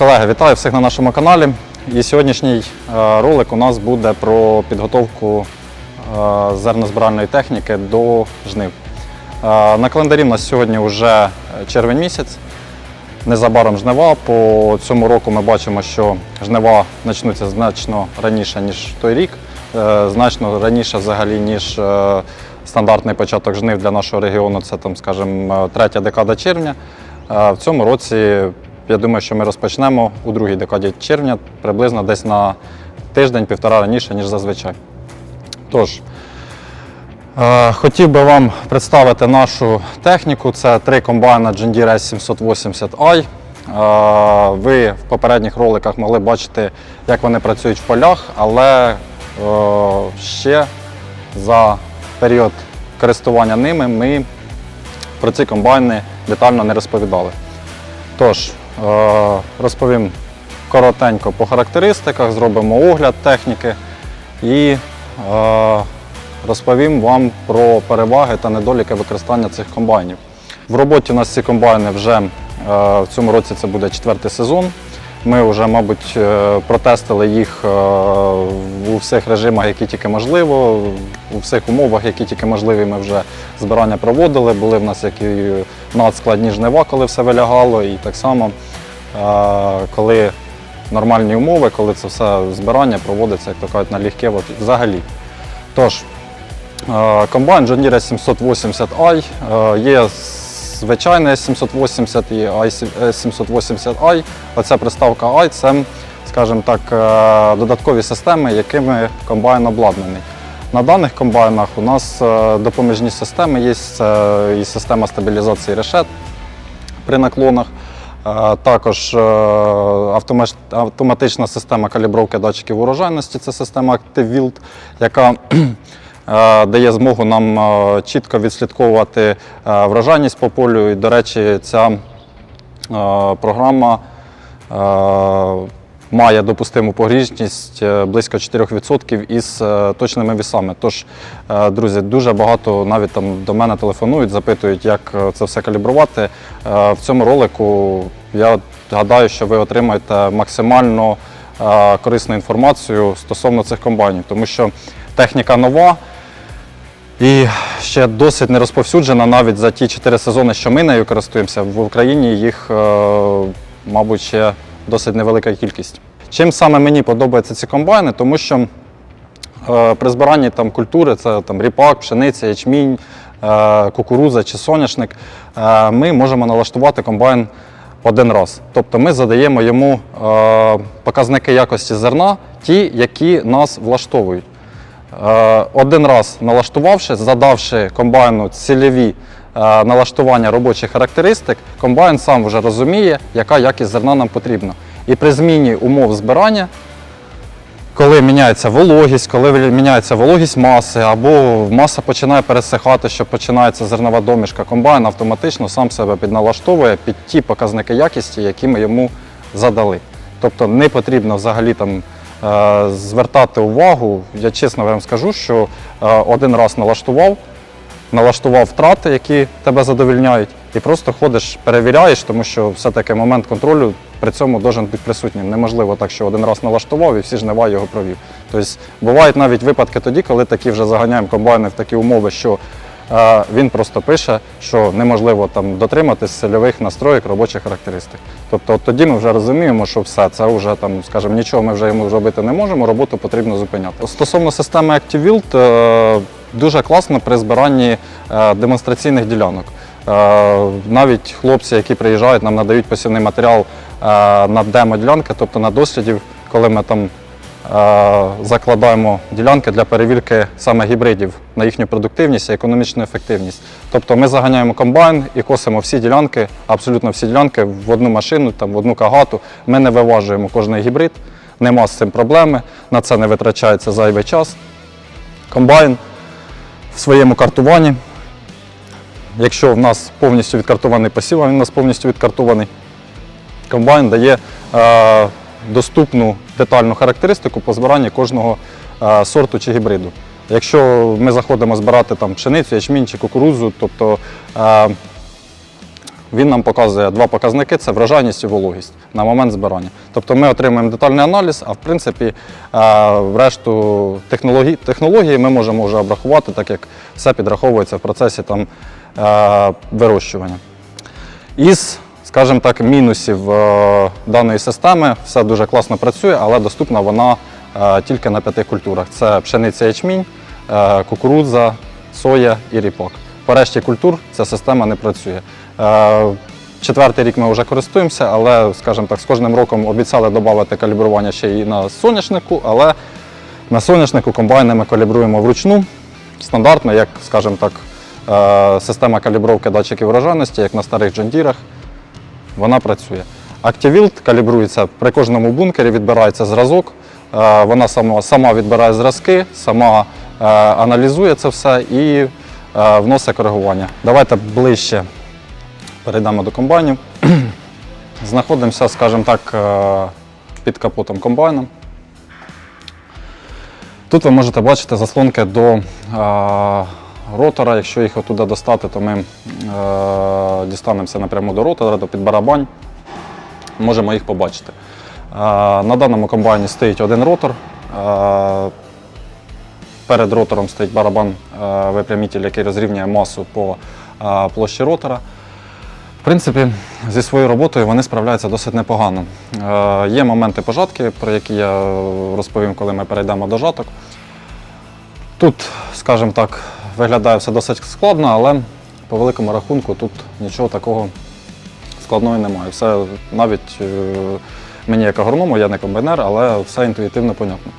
Колеги, вітаю всіх на нашому каналі. І сьогоднішній е, ролик у нас буде про підготовку е, зернозбиральної техніки до жнив. Е, На календарі у нас сьогодні вже червень місяць. Незабаром жнива. По цьому року ми бачимо, що жнива почнуться значно раніше, ніж той рік, значно раніше взагалі, ніж стандартний початок жнив для нашого регіону, це там, скажімо, третя декада червня. В цьому році я думаю, що ми розпочнемо у другій декаді червня, приблизно десь на тиждень-півтора раніше, ніж зазвичай. Тож, Е, Хотів би вам представити нашу техніку. Це три комбайна John Deere S780i. Е, Ви в попередніх роликах могли бачити, як вони працюють в полях, але е, ще за період користування ними ми про ці комбайни детально не розповідали. Тож, розповім коротенько по характеристиках, зробимо огляд техніки і е, розповім вам про переваги та недоліки використання цих комбайнів. В роботі у нас ці комбайни вже е, в цьому році це буде четвертий сезон. Ми вже, мабуть, е, протестили їх е, у всіх режимах, які тільки можливо, у всіх умовах, які тільки можливі, ми вже збирання проводили. Були в нас як і надскладні жнива, коли все вилягало, і так само, е, коли нормальні умови, коли це все збирання проводиться, як то кажуть, налегке от, взагалі. Тож, Комбайн John Deere 780i, е, є звичайний 780 і i780i. Оця приставка і це, скажімо так, е, додаткові системи, якими комбайн обладнаний. На даних комбайнах у нас е, допоміжні системи є і система стабілізації решет при наклонах. Е, Також е, автоматична система калібровки датчиків урожайності це система ActiveWield, яка е, дає змогу нам е, чітко відслідковувати е, по полю. І, до речі, ця е, програма е, має допустиму погріжність е, близько 4% із е, точними вісами. Тож, е, друзі, дуже багато навіть там до мене телефонують, запитують, як е, це все калібрувати. Е, В цьому ролику я гадаю, що ви отримаєте максимально е, корисну інформацію стосовно цих комбайнів, тому що техніка нова. І ще досить не розповсюджена навіть за ті чотири сезони, що ми нею користуємося. В Україні їх, е, мабуть, ще досить невелика кількість. Чим саме мені подобаються ці комбайни, тому що е, при збиранні там, культури, це там, ріпак, пшениця, ячмінь, е, кукуруза чи соняшник, ми можемо налаштувати комбайн один раз. Тобто ми задаємо йому показники якості зерна, ті, які нас влаштовують. Е, Один раз налаштувавши, задавши комбайну цільові е, налаштування робочих характеристик, комбайн сам вже розуміє, яка якість зерна нам потрібна. І при зміні умов збирання, коли міняється вологість, коли міняється вологість маси, або маса починає пересихати, що починається зернова домішка, комбайн автоматично сам себе підналаштовує під ті показники якісті, які ми йому задали. Тобто не потрібно взагалі там звертати увагу. Я чесно вам скажу, що е, один раз налаштував, налаштував втрати, які тебе задовільняють, і просто ходиш, перевіряєш, тому що все-таки момент контролю при цьому должен бути присутнім. Неможливо так, що один раз налаштував і всі жнива його провів. Тобто бувають навіть випадки тоді, коли такі вже заганяємо комбайни в такі умови, що е, він просто пише, що неможливо там дотриматись сильових настроїк робочих характеристик. Тобто от тоді ми вже розуміємо, що все, це вже там, скажімо, нічого ми вже йому зробити не можемо, роботу потрібно зупиняти. Стосовно системи ActiveWield, е, дуже класно при збиранні е, демонстраційних ділянок. Е, Навіть хлопці, які приїжджають, нам надають посівний матеріал на демо-ділянки, тобто на дослідів, коли ми там закладаємо ділянки для перевірки саме гібридів на їхню продуктивність і економічну ефективність. Тобто ми заганяємо комбайн і косимо всі ділянки, абсолютно всі ділянки в одну машину, там, в одну кагату. Ми не виважуємо кожний гібрид, нема з цим проблеми, на це не витрачається зайвий час. Комбайн в своєму картуванні. Якщо в нас повністю відкартований посів, він у нас повністю відкартований, комбайн дає е, доступну детальну характеристику по збиранні кожного е, сорту чи гібриду. Якщо ми заходимо збирати там пшеницю, ячмінь чи кукурудзу, тобто е, Він нам показує два показники: це врожайність і вологість на момент збирання. Тобто ми отримуємо детальний аналіз, а в принципі, е, решту технології, технології ми можемо вже обрахувати, так як все підраховується в процесі там, вирощування. Із, скажімо так, мінусів е, даної системи все дуже класно працює, але доступна вона е, тільки на п'яти культурах: це пшениця ячмінь, е, кукурудза, соя і ріпак. По решті культур ця система не працює. Четвертий рік ми вже користуємося, але, скажімо так, з кожним роком обіцяли додати калібрування ще і на соняшнику, але на соняшнику комбайни ми калібруємо вручну, стандартно, як, скажімо так, система калібровки датчиків врожайності, як на старих джондірах, вона працює. Activild калібрується при кожному бункері, відбирається зразок, е, вона сама, сама відбирає зразки, сама е, аналізує це все і е, вносить коригування. Давайте ближче перейдемо до комбайнів. Знаходимося, скажімо так, під капотом комбайну. Тут ви можете бачити заслонки до ротора. Якщо їх отуди достати, то ми е, дістанемося напряму до ротора, до підбарабань. Можемо їх побачити. Е, на даному комбайні стоїть один ротор. Е, перед ротором стоїть барабан е, випрямитель, який розрівнює масу по е, площі ротора. В принципі, зі своєю роботою вони справляються досить непогано. Е, є моменти пожатки, про які я розповім, коли ми перейдемо до жаток. Тут, скажімо так, виглядає все досить складно, але по великому рахунку тут нічого такого складного немає. Все навіть е, мені як агроному, я не комбайнер, але все інтуїтивно понятно.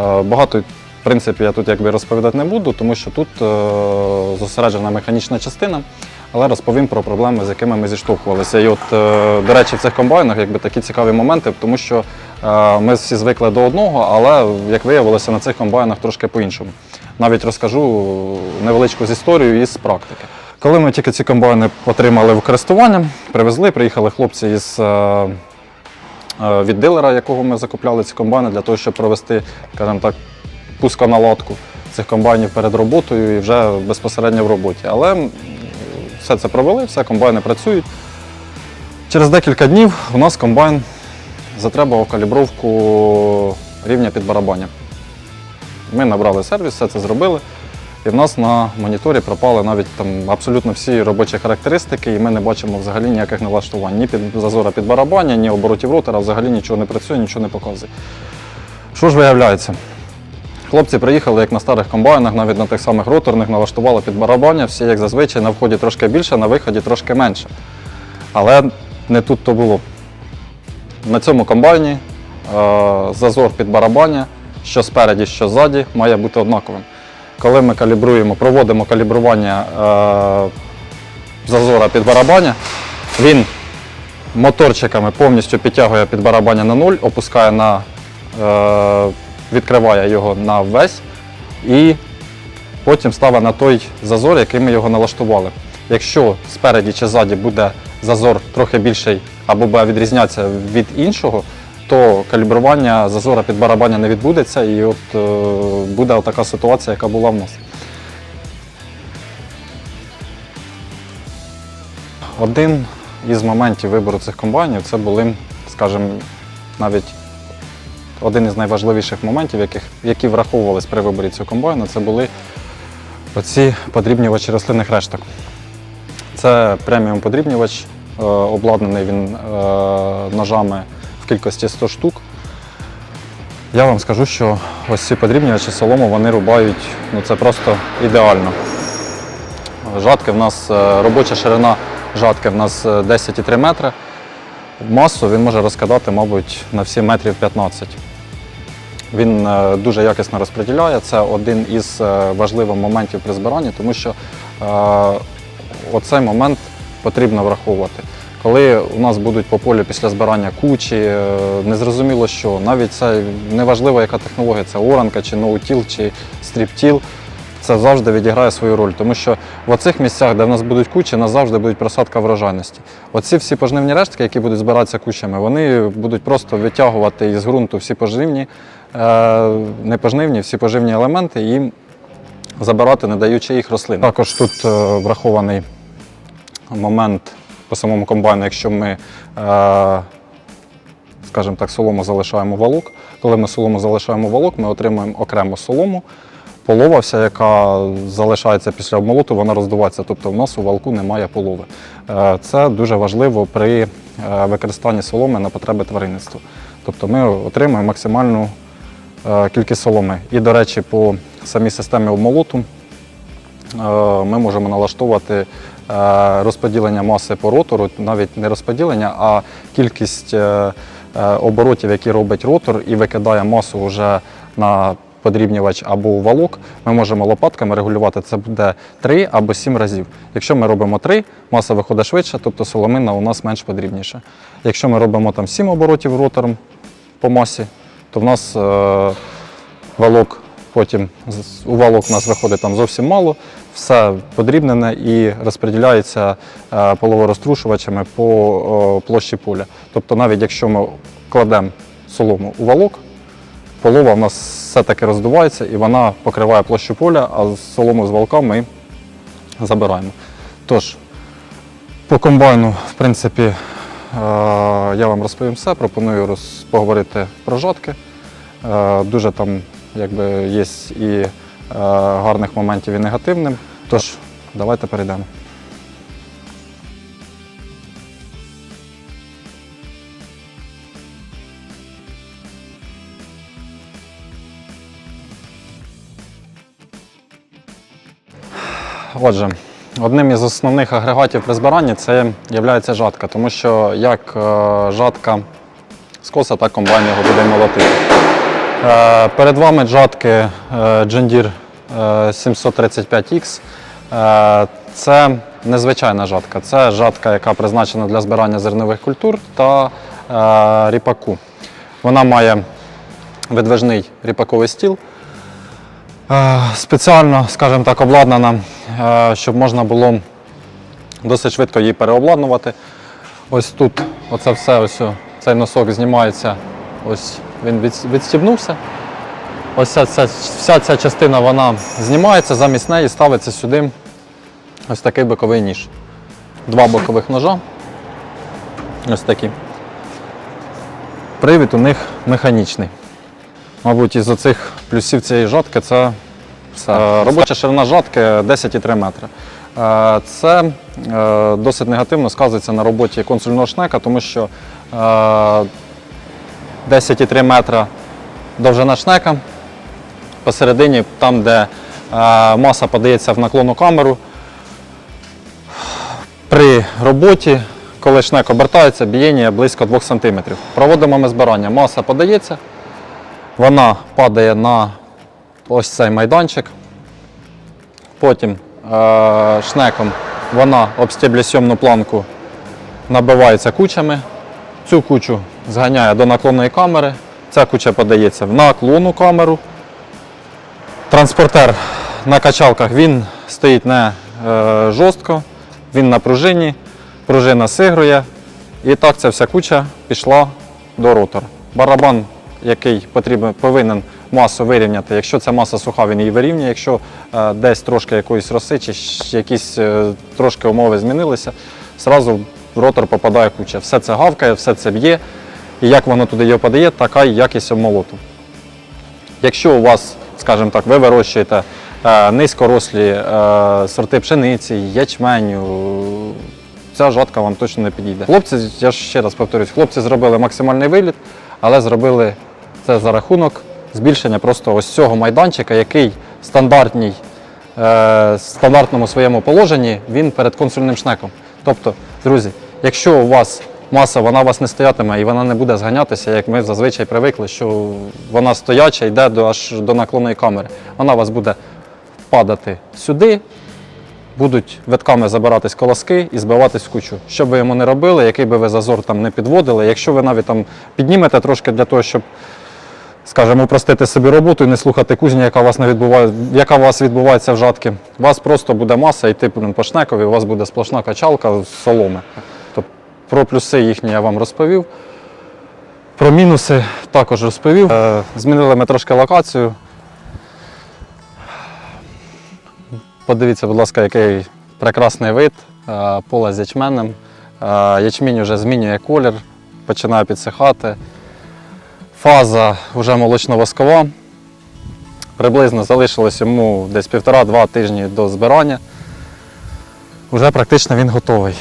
Е, Багато, в принципі, я тут якби розповідати не буду, тому що тут е, зосереджена механічна частина, але розповім про проблеми, з якими ми зіштовхувалися. І от, до речі, в цих комбайнах якби такі цікаві моменти, тому що ми всі звикли до одного, але як виявилося, на цих комбайнах трошки по-іншому. Навіть розкажу невеличку з історію із практики. Коли ми тільки ці комбайни отримали в користування, привезли, приїхали хлопці із. е, е, від дилера, якого ми закупляли ці комбайни, для того, щоб провести, скажімо так, пусконаладку цих комбайнів перед роботою і вже безпосередньо в роботі. Але все це провели, все, комбайни працюють. Через декілька днів у нас комбайн затребував калібровку рівня під барабаня. Ми набрали сервіс, все це зробили. І в нас на моніторі пропали навіть там абсолютно всі робочі характеристики, і ми не бачимо взагалі ніяких налаштувань. Ні під зазора під барабаня, ні оборотів ротора, взагалі нічого не працює, нічого не показує. Що ж виявляється? Хлопці приїхали, як на старих комбайнах, навіть на тих самих роторних, налаштували під барабання, всі як зазвичай, на вході трошки більше, на виході трошки менше. Але не тут то було. На цьому комбайні е, зазор під барабання, що спереді, що ззаді, має бути однаковим. Коли ми калібруємо, проводимо калібрування е, зазора під барабання, він моторчиками повністю підтягує під барабання на нуль, опускає на, е, відкриває його на весь і потім ставить на той зазор, який ми його налаштували. Якщо спереді чи ззаді буде зазор трохи більший або буде відрізнятися від іншого, то калібрування зазора під барабання не відбудеться і от е, буде така ситуація, яка була в нас. Один із моментів вибору цих комбайнів це були, скажімо, навіть один із найважливіших моментів, яких, які враховувались при виборі цього комбайну, це були оці подрібнювачі рослинних решток. Це преміум подрібнювач, е, обладнаний він е, ножами в кількості 100 штук. Я вам скажу, що ось ці подрібнювачі солому вони рубають, ну це просто ідеально. Жатки в нас, е, робоча ширина жатки в нас е, 10,3 метри. Масу він може розкидати, мабуть, на всі метрів 15. Він е, дуже якісно розподіляє. Це один із е, важливих моментів при збиранні, тому що е, оцей момент потрібно враховувати. Коли у нас будуть по полю після збирання кучі, е, незрозуміло що, навіть це неважливо, яка технологія, це оранка, чи ноутіл, чи стріптіл, це завжди відіграє свою роль. Тому що в оцих місцях, де в нас будуть кучі, нас завжди буде просадка врожайності. Оці всі пожнивні рештки, які будуть збиратися кучами, вони будуть просто витягувати із ґрунту всі поживні, е, не пожнивні, всі поживні елементи і забирати, не даючи їх рослин. Також тут е, врахований момент по самому комбайну, якщо ми, е, скажімо так, солому залишаємо валок. Коли ми солому залишаємо валок, ми отримуємо окремо солому. Полова, вся, яка залишається після обмолоту, вона роздувається. Тобто в нас у валку немає полови. Е, Це дуже важливо при е, використанні соломи на потреби тваринництва. Тобто ми отримуємо максимальну кількість соломи. І, до речі, по самій системі обмолоту ми можемо налаштовувати е, розподілення маси по ротору, навіть не розподілення, а кількість е, е, оборотів, які робить ротор і викидає масу вже на подрібнювач або валок, ми можемо лопатками регулювати. Це буде 3 або 7 разів. Якщо ми робимо 3, маса виходить швидше, тобто соломина у нас менш подрібніша. Якщо ми робимо там 7 оборотів ротором по масі, то в нас е, валок потім у валок у нас виходить там зовсім мало, все подрібнене і розподіляється е, половорозтрушувачами по площі поля. Тобто навіть якщо ми кладемо солому у валок, полова в нас все-таки роздувається і вона покриває площу поля, а солому з валка ми забираємо. Тож, по комбайну, в принципі, е, я вам розповім все. Пропоную поговорити про жатки. Е, Дуже там якби, є і е, гарних моментів, і негативних. Тож, давайте перейдемо. Отже, одним із основних агрегатів при збиранні це є жатка, тому що як е, жатка скоса, так комбайн його буде молотити. Е, Перед вами жатки е, John е, 735X. Е, Це незвичайна жатка. Це жатка, яка призначена для збирання зернових культур та ріпаку. Вона має видвижний ріпаковий стіл. Спеціально, скажімо так, обладнана, щоб можна було досить швидко її переобладнувати. Ось тут оце все, ось цей носок знімається, ось він відстібнувся. Ось ця, ця, вся ця частина вона знімається, замість неї ставиться сюди ось такий боковий ніж. Два бокових ножа. Ось такі. Привід у них механічний. Мабуть, із оцих плюсів цієї жатки це все. Е, Робоча ширина жатки 10,3 метри. Е, Це е, досить негативно сказується на роботі консульного шнека, тому що 10,3 метра довжина шнека. Посередині, там, де е, маса подається в наклонну камеру, при роботі, коли шнек обертається, бієння близько 2 см. Проводимо ми збирання. Маса подається, вона падає на ось цей майданчик. Потім е, шнеком вона обстіблює сьомну планку, набивається кучами. Цю кучу зганяє до наклонної камери. Ця куча подається в наклонну камеру. Транспортер на качалках він стоїть не е, жорстко, він на пружині, пружина сигрує. І так ця вся куча пішла до ротора. Барабан, який потрібен, повинен масу вирівняти. Якщо ця маса суха, він її вирівнює. Якщо е, десь трошки якоїсь роси чи якісь е, трошки умови змінилися, зразу в ротор попадає куча. Все це гавкає, все це б'є. І як воно туди його подає, така і якість обмолоту. Якщо у вас, скажімо так, ви вирощуєте е, низькорослі е, сорти пшениці, ячменю, ця жатка вам точно не підійде. Хлопці, я ще раз повторюсь, хлопці зробили максимальний виліт, але зробили це за рахунок збільшення просто ось цього майданчика, який стандартній, е, стандартному своєму положенні він перед консульним шнеком. Тобто, друзі, якщо у вас маса вона у вас не стоятиме і вона не буде зганятися, як ми зазвичай привикли, що вона стояча йде до, аж до наклонної камери. Вона вас буде падати сюди, будуть витками забиратись колоски і збиватись в кучу. Що б ви йому не робили, який би ви зазор там не підводили, якщо ви навіть там піднімете трошки для того, щоб, скажімо, упростити собі роботу і не слухати кузню, яка вас не відбуває, яка у вас відбувається в жатки, у вас просто буде маса йти по шнекові, у вас буде сплошна качалка з соломи. Про плюси їхні я вам розповів. Про мінуси також розповів. Е, Змінили ми трошки локацію. Подивіться, будь ласка, який прекрасний вид, е, поле з ячменем. Ячмінь вже змінює колір, починає підсихати. Фаза вже молочно-воскова. Приблизно залишилось йому десь півтора-два тижні до збирання. Уже практично він готовий.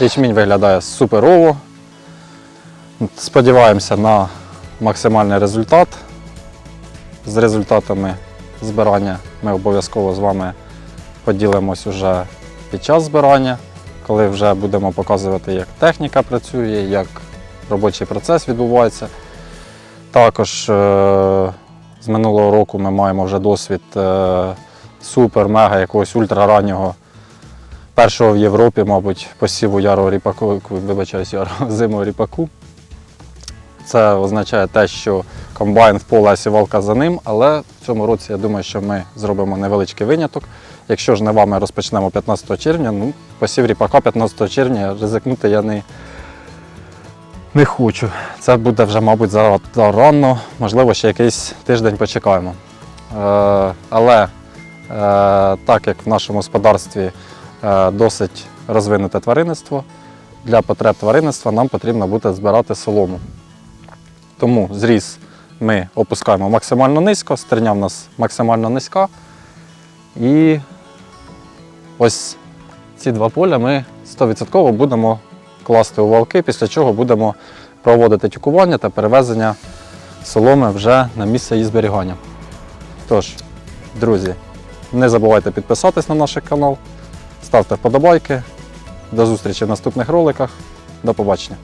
Ячмінь виглядає суперово. Сподіваємося на максимальний результат. З результатами збирання ми обов'язково з вами поділимось уже під час збирання, коли вже будемо показувати, як техніка працює, як робочий процес відбувається. Також е- з минулого року ми маємо вже досвід е- супер-мега якогось ультрараннього першого в Європі, мабуть, посіву ярого ріпаку, вибачаюсь, ярого зимового ріпаку. Це означає те, що комбайн в поле, а сівалка за ним, але в цьому році я думаю, що ми зробимо невеличкий виняток. Якщо жнива розпочнемо 15 червня, ну, посів ріпака 15 червня ризикнути я не, не хочу. Це буде вже, мабуть, зарано, можливо, ще якийсь тиждень почекаємо. Е, але е, так як в нашому господарстві досить розвинуте тваринництво, для потреб тваринництва нам потрібно буде збирати солому. Тому зріз ми опускаємо максимально низько, стерня в нас максимально низька. І ось ці два поля ми 100% будемо класти у валки, після чого будемо проводити тюкування та перевезення соломи вже на місце її зберігання. Тож, друзі, не забувайте підписатись на наш канал, ставте вподобайки. До зустрічі в наступних роликах. До побачення.